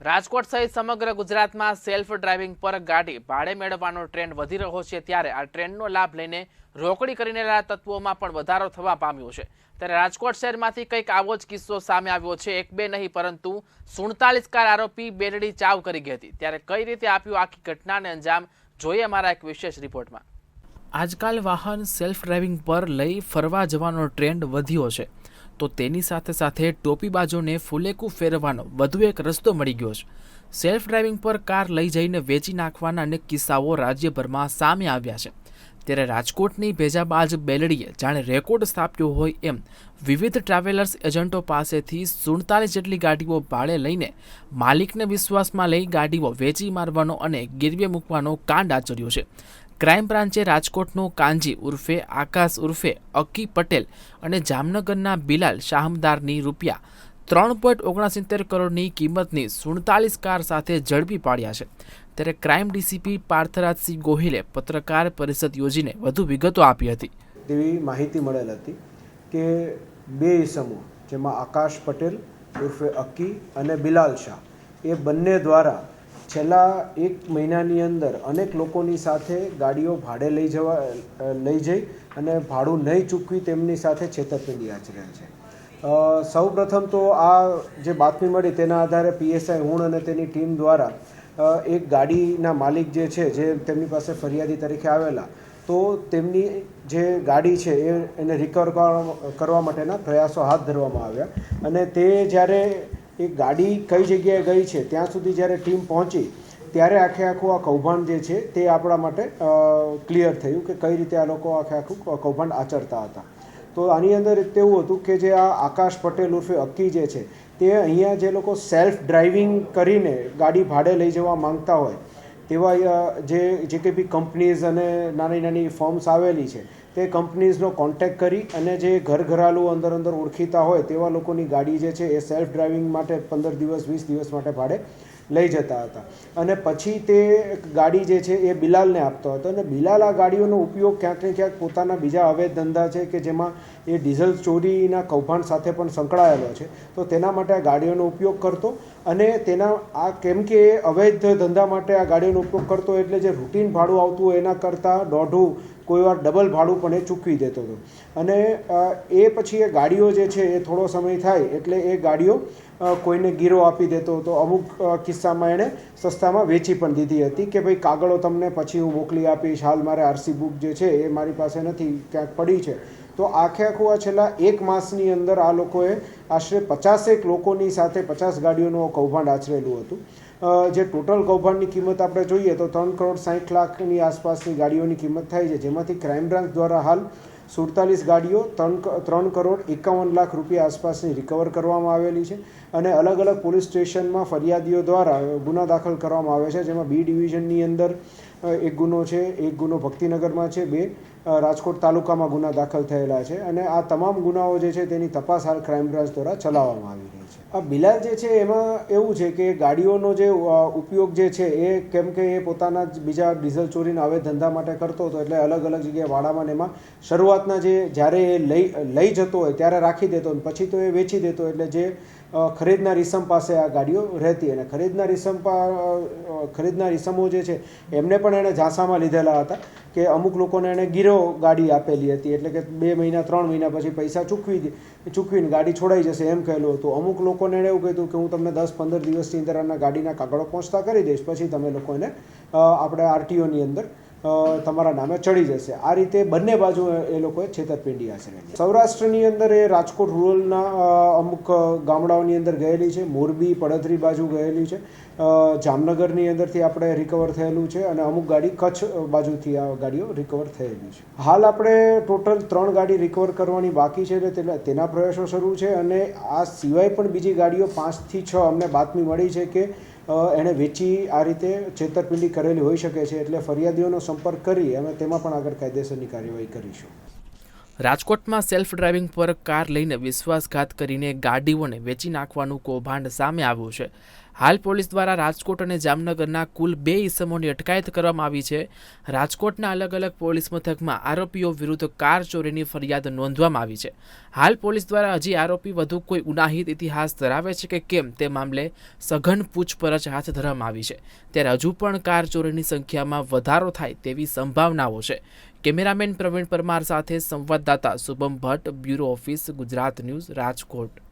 રાજકોટ સહિત સમગ્ર ગુજરાતમાં સેલ્ફ ડ્રાઇવિંગ પર ગાડી ભાડે મેળવવાનો ટ્રેન્ડ વધી રહ્યો છે ત્યારે આ ટ્રેન્ડનો લાભ લઈને રોકડી કરીને તત્વોમાં પણ વધારો થવા પામ્યો છે. ત્યારે રાજકોટ શહેરમાંથી કંઈક આવો જ કિસ્સો સામે આવ્યો છે. એક બે નહીં, પરંતુ સુડતાલીસ કાર આરોપી બેરડી ચાવ કરી ગઈ હતી. ત્યારે કઈ રીતે આપ્યું આખી ઘટનાને અંજામ, જોઈએ અમારા એક વિશેષ રિપોર્ટમાં. આજકાલ વાહન સેલ્ફ ડ્રાઇવિંગ પર લઈ ફરવા જવાનો ટ્રેન્ડ વધ્યો છે. તો તેની સાથે સાથે ટોપીબાજોને ફુલેકું ફેરવવાનો વધુ એક રસ્તો મળી ગયો છે. સેલ્ફ ડ્રાઇવિંગ પર કાર લઈ જઈને વેચી નાખવાના અનેક કિસ્સાઓ રાજ્યભરમાં સામે આવ્યા છે. ત્યારે રાજકોટની ભેજાબાજ બેલડીએ જાણે રેકોર્ડ સ્થાપ્યો હોય એમ વિવિધ ટ્રાવેલર્સ એજન્ટો પાસેથી સુડતાલીસ જેટલી ગાડીઓ ભાડે લઈને માલિકને વિશ્વાસમાં લઈ ગાડીઓ વેચી મારવાનો અને ગીરવે મૂકવાનો કાંડ આચર્યો છે. ક્રાઇમ બ્રાન્ચે રાજકોટનો કાંજી ઉર્ફે, આકાશ ઉર્ફે અકી પટેલ અને જામનગરના બિલાલ શાહમદારની રૂપિયા ત્રણ પોઈન્ટ ઓગણસિત્તેર કરોડની કિંમતની સુડતાલીસ કાર સાથે ઝડપી પાડ્યા છે. ત્યારે ક્રાઇમ ડીસીપી પાર્થરાજસિંહ ગોહિલે પત્રકાર પરિષદ યોજીને વધુ વિગતો આપી હતી. તેવી માહિતી મળેલ હતી કે બે સમૂહ જેમાં આકાશ પટેલ ઉર્ફે અક્કી અને બિલાલ શાહ, એ બંને દ્વારા છેલ્લા એક મહિનાની અંદર અનેક લોકોની સાથે ગાડીઓ ભાડે લઈ જવા લઈ જઈ અને ભાડું નહીં ચૂકવી તેમની સાથે છેતરપિંડી આચરેલ છે. સૌ પ્રથમ તો આ જે બાતમી મળી તેના આધારે પીએસઆઈ હુણ અને તેની ટીમ દ્વારા એક ગાડીના માલિક જે છે, જે તેમની પાસે ફરિયાદી તરીકે આવેલા, તો તેમની જે ગાડી છે એ એને રિકવર કરવા માટેના પ્રયાસો હાથ ધરવામાં આવ્યા અને તે જ્યારે એ ગાડી કઈ જગ્યાએ ગઈ છે, ત્યાં સુધી જ્યારે ટીમ પહોંચી, ત્યારે આખે આખું આ કૌભાંડ જે છે, તે આપણા માટે ક્લિયર થયું કે કઈ રીતે આ લોકો આખે આખું કૌભાંડ આચરતા હતા. તો આની અંદર તેવું હતું કે જે આ આકાશ પટેલ ઉર્ફે અક્કી જે છે, તે અહીંયા જે લોકો સેલ્ફ ડ્રાઇવિંગ કરીને ગાડી ભાડે લઈ જવા માંગતા હોય, તેવા જે જે કંઈ બી કંપનીઝ અને નાની નાની ફોર્મ્સ આવેલી છે તે કંપનીઝનો કોન્ટેક્ટ કરી અને જે ઘર ઘરાલું અંદર અંદર ઓળખીતા હોય તેવા લોકોની ગાડી જે છે એ સેલ્ફ ડ્રાઇવિંગ માટે પંદર દિવસ, વીસ દિવસ માટે ભાડે લઈ જતા હતા. અને પછી તે ગાડી જે છે એ બિલાલને આપતો હતો અને બિલાલ આ ગાડીઓનો ઉપયોગ ક્યાંક ને ક્યાંક પોતાના બીજા અવૈધ ધંધા છે કે જેમાં એ ડીઝલ ચોરીના કૌભાંડ સાથે પણ સંકળાયેલો છે, તો તેના માટે આ ગાડીઓનો ઉપયોગ કરતો અને તેના આ કેમ કે એ અવૈધ ધંધા માટે આ ગાડીઓનો ઉપયોગ કરતો એટલે જે રૂટીન ભાડું આવતું એના કરતાં દોઢું કોઈ વાર ડબલ ભાડું પણ એ ચૂકવી દેતો હતો. અને એ પછી એ ગાડીઓ જે છે એ થોડો સમય થાય એટલે એ ગાડીઓ કોઈને ગીરો આપી દેતો હતો. અમુક કિસ્સામાં એણે સસ્તામાં વેચી પણ દીધી હતી કે ભાઈ કાગળો તમને પછી હું મોકલી આપીશ, હાલ મારે આરસી બુક જે છે એ મારી પાસે નથી, ક્યાંક પડી છે. તો આખે આખું આ છેલ્લા એક માસની અંદર આ લોકોએ આશરે પચાસેક લોકોની સાથે પચાસ ગાડીઓનું કૌભાંડ આચરેલું હતું. જે ટોટલ કૌભાંડની કિંમત આપણે જોઈએ તો ત્રણ કરોડ સાઠ લાખની આસપાસની ગાડીઓની કિંમત થાય છે. જેમાંથી ક્રાઇમ બ્રાન્ચ દ્વારા હાલ સુડતાલીસ ગાડીઓ ત્રણ ત્રણ કરોડ એકાવન લાખ રૂપિયા આસપાસની રિકવર કરવામાં આવેલી છે અને અલગ અલગ પોલીસ સ્ટેશનમાં ફરિયાદીઓ દ્વારા ગુના દાખલ કરવામાં આવે છે. જેમાં બી ડિવિઝનની અંદર એક ગુનો છે, એક ગુનો ભક્તિનગરમાં છે, બે રાજકોટ તાલુકામાં ગુના દાખલ થયેલા છે અને આ તમામ ગુનાઓ જે છે તેની તપાસ હાલ ક્રાઇમ બ્રાન્ચ દ્વારા ચલાવવામાં આવી રહી છે. આ બિલાલ જે છે એમાં એવું છે કે ગાડીઓનો જે ઉપયોગ જે છે એ કેમ કે એ પોતાના જ બીજા ડીઝલ ચોરીના હવે ધંધા માટે કરતો હતો એટલે અલગ અલગ જગ્યાએ વાડામાં એમાં શરૂઆતના જે જ્યારે એ લઈ લઈ જતો હોય ત્યારે રાખી દેતો પછી તો એ વેચી દેતો એટલે જે ખરીદનાર ઇસમ પાસે આ ગાડીઓ રહેતી અને ખરીદનાર ઇસમ ખરીદનાર ઇસમો જે છે, એમને પણ એણે ઝાંસામાં લીધેલા હતા કે અમુક લોકોને એણે ગીરો ગાડી આપેલી હતી. એટલે કે બે મહિના, ત્રણ મહિના પછી પૈસા ચૂકવી ચૂકવીને ગાડી છોડાઈ જશે એમ કહેલું હતું. અમુક લોકોને એણે એવું કીધું કે હું તમને દસ, પંદર દિવસની અંદર આના ગાડીના કાગળો પહોંચતા કરી દઈશ. પછી તમે લોકો એને આપણે આરટીઓની અંદર તમારા નામે ચડી જશે. આ રીતે બંને બાજુ એ લોકોએ છેતરપિંડી આચરેલી સૌરાષ્ટ્રની અંદર એ રાજકોટ રૂરલના અમુક ગામડાઓની અંદર ગયેલી છે. મોરબી, પડધરી બાજુ ગયેલી છે. જામનગરની અંદરથી આપણે રિકવર થયેલું છે અને અમુક ગાડી કચ્છ બાજુથી આ ગાડીઓ રિકવર થયેલી છે. હાલ આપણે ટોટલ ત્રણ ગાડી રિકવર કરવાની બાકી છે એટલે તેના- પ્રયાસો શરૂ છે અને આ સિવાય પણ બીજી ગાડીઓ પાંચથી છ અમને બાતમી મળી છે કે એણે વેચી આ રીતે છેતરપિંડી કરેલી હોઈ શકે છે એટલે ફરિયાદીઓનો સંપર્ક કરી અમે તેમાં પણ આગળ કાયદેસરની કાર્યવાહી કરીશું. રાજકોટમાં સેલ્ફ ડ્રાઇવિંગ પર કાર લઈને વિશ્વાસઘાત કરીને ગાડીઓને વેચી નાખવાનું કૌભાંડ સામે આવ્યું છે. હાલ પોલીસ દ્વારા રાજકોટ અને જામનગરના કુલ બે ઇસમોની અટકાયત કરવામાં આવી છે. રાજકોટના અલગ અલગ પોલીસ મથકમાં આરોપીઓ વિરુદ્ધ કાર ચોરીની ફરિયાદ નોંધવામાં આવી છે. હાલ પોલીસ દ્વારા હજી આરોપી વધુ કોઈ ઉનાહિત ઇતિહાસ ધરાવે છે કે કેમ તે મામલે સઘન પૂછપરછ હાથ ધરવામાં આવી છે. ત્યારે હજુ પણ કાર ચોરીની સંખ્યામાં વધારો થાય તેવી સંભાવનાઓ છે. કેમેરામેન પ્રવીણ પરમાર સાથે સંવાદદાતા Shubham Bhatt, bureau office, Gujarat news, Rajkot.